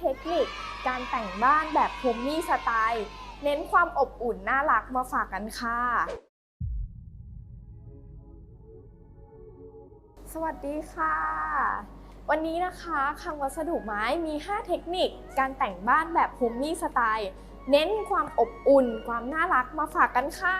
เทคนิค การแต่งบ้านแบบโฮมมี่สไตล์ เน้นความอบอุ่นน่ารักมาฝากกันค่ะ สวัสดีค่ะ วันนี้นะคะคังวัสดุไม้มี 5 เทคนิค การแต่งบ้านแบบโฮมมี่สไตล์ เน้นความอบอุ่น ความน่ารักมาฝากกันค่ะ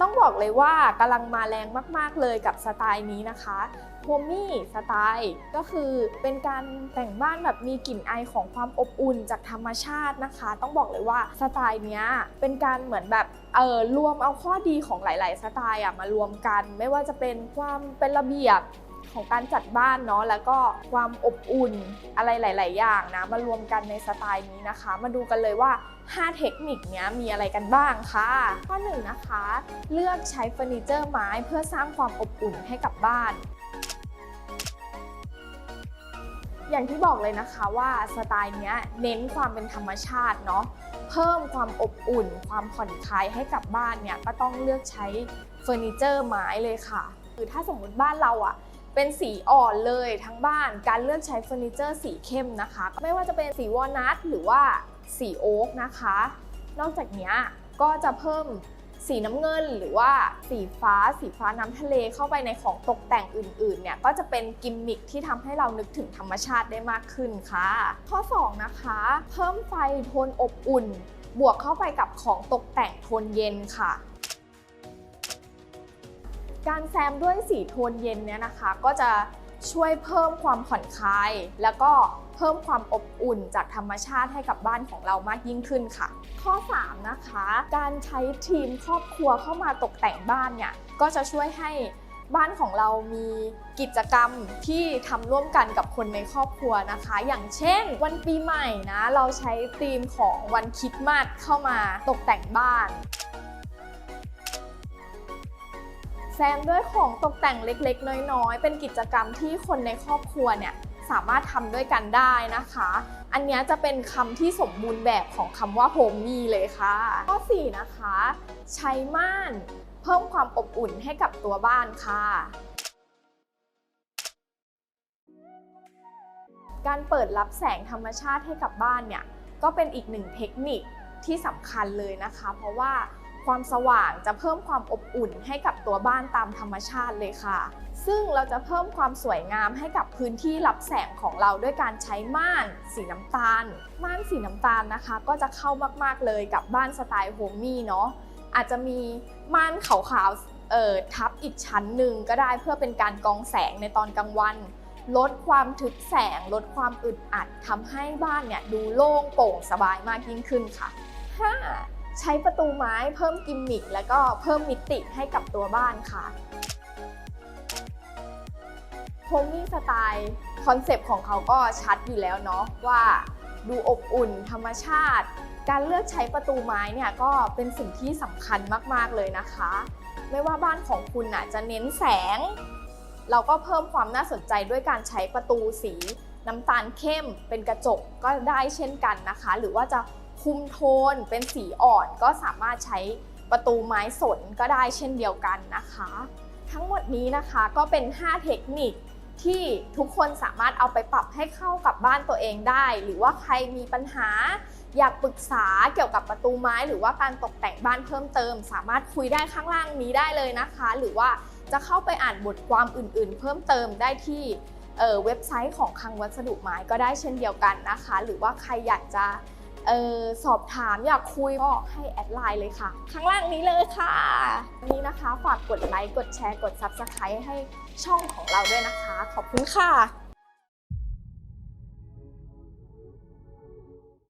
ต้องบอกเลยว่ากำลังมาแรงมาก ๆ เลยกับสไตล์นี้นะคะโฮมมี่สไตล์ก็คือเป็นการแต่งบ้านแบบมีกลิ่นอายของความอบอุ่นจากธรรมชาตินะคะ ต้องบอกเลยว่าสไตล์เนี้ยเป็นการเหมือนแบบเออรวมเอาข้อดีของหลาย ๆ สไตล์อะมารวมกัน ไม่ว่าจะเป็นความเป็นระเบียบ ของการจัดบ้านเนาะแล้วก็ความอบอุ่นอะไรหลาย ๆ อย่างนะมารวมกันในสไตล์นี้นะคะ มาดูกันเลยว่า 5 เทคนิคนี้มีอะไรกันบ้างค่ะ ข้อ1นงนะคะ เลือกใช้เฟอร์นิเจอร์ไม้เพื่อสร้างความอบอุ่นให้กับบ้านอย่างที่บอกเลยนะคะว่าสไตล์นี้เน้นความเป็นธรรมชาติเนาะเพิ่มความอบอุ่น ความผ่อนคลายให้กับบ้านเนี่ยก็ต้องเลือกใช้เฟอร์นิเจอร์ไม้เลยค่ะคือถ้าสมมติบ้านเราอะ เป็นสีอ่อนเลยทั้งบ้าน การเลือกใช้เฟอร์นิเจอร์สีเข้มนะคะ ไม่ว่าจะเป็นสีวอลนัทหรือว่าสีโอ๊กนะคะ นอกจากนี้ก็จะเพิ่มสีน้ำเงินหรือว่าสีฟ้า สีฟ้าน้ำทะเลเข้าไปในของตกแต่งอื่นๆเนี่ยก็จะเป็นกิมมิคที่ทำให้เรานึกถึงธรรมชาติได้มากขึ้นค่ะ ข้อ 2 นะคะ เพิ่มไฟโทนอบอุ่น บวกเข้าไปกับของตกแต่งโทนเย็นค่ะ การแซมด้วยสีโทนเย็นเนี่ยนะคะ ก็จะช่วยเพิ่มความผ่อนคลาย แล้วก็เพิ่มความอบอุ่นจากธรรมชาติให้กับบ้านของเรามากยิ่งขึ้นค่ะ ข้อ 3 นะคะ การใช้ทีมครอบครัวเข้ามาตกแต่งบ้านเนี่ยก็จะช่วยให้บ้านของเรามีกิจกรรมที่ทำร่วมกันกับคนในครอบครัวนะคะ อย่างเช่น วันปีใหม่นะ เราใช้ธีมของวันคริดมาสเข้ามาตกแต่งบ้าน แซมด้วยของตกแต่งเล็กๆ น้อยๆ เป็นกิจกรรมที่คนในครอบครัวเนี่ยสามารถทำด้วยกันได้นะคะ อันนี้จะเป็นคำที่สมบูรณ์แบบของคำว่าโฮมมี่เลยค่ะ ข้อ 4 นะคะ ใช้ม่าน เพิ่มความอบอุ่นให้กับตัวบ้านค่ะ การเปิดรับแสงธรรมชาติให้กับบ้านเนี่ย ก็เป็นอีกหนึ่งเทคนิคที่สำคัญเลยนะคะ เพราะว่า ความสว่างจะเพิ่มความอบอุ่นให้กับตัวบ้านตามธรรมชาติเลยค่ะ ซึ่งเราจะเพิ่มความสวยงามให้กับพื้นที่รับแสงของเราด้วยการใช้ม่านสีน้ำตาล ม่านสีน้ำตาลนะคะ ก็จะเข้ามากๆเลยกับบ้านสไตล์โฮมมี่เนาะอาจจะมีม่านขาวๆเอ่อทับอีกชั้นหนึ่งก็ได้เพื่อเป็นการกองแสงในตอนกลางวันลดความทึบแสง ลดความอึดอัดทำให้บ้านเนี่ยดูโล่งโปร่งสบายมากยิ่งขึ้นค่ะ 5. ใช้ประตูไม้เพิ่มกิมมิคและก็เพิ่มมิติให้กับตัวบ้านค่ะโฮมมี่สไตล์คอนเซปต์ของเขาก็ชัดอยู่แล้วเนาะว่าดูอบอุ่นธรรมชาติ การเลือกใช้ประตูไม้เนี่ยก็เป็นสิ่งที่สำคัญมากๆเลยนะคะ ไม่ว่าบ้านของคุณน่ะจะเน้นแสง เราก็เพิ่มความน่าสนใจด้วยการใช้ประตูสีน้ำตาลเข้มเป็นกระจกก็ได้เช่นกันนะคะ หรือว่าจะ คุมโทนเป็นสีอ่อนก็สามารถใช้ประตูไม้สนก็ได้เช่นเดียวกันนะคะ ทั้งหมดนี้นะคะก็เป็น 5 เทคนิคที่ทุกคนสามารถเอาไปปรับให้เข้ากับบ้านตัวเองได้ หรือว่าใครมีปัญหา อยากปรึกษาเกี่ยวกับประตูไม้ หรือว่าการตกแต่งบ้านเพิ่มเติม สามารถคุยได้ข้างล่างนี้ได้เลยนะคะ หรือว่าจะเข้าไปอ่านบทความอื่นๆ เพิ่มเติมได้ที่เเว็บไซต์ของคลังวัสดุไม้ก็ได้เช่นเดียวกันนะคะ หรือว่าใครอยากจะ เออสอบถามอยากคุยก็ให้แอดไลน์เลยค่ะ ข้างล่างนี้เลยค่ะนนี้นะคะฝากกดไลค์กดแชร์กด Subscribe ให้ช่องของเราด้วยนะคะ ขอบคุณค่ะ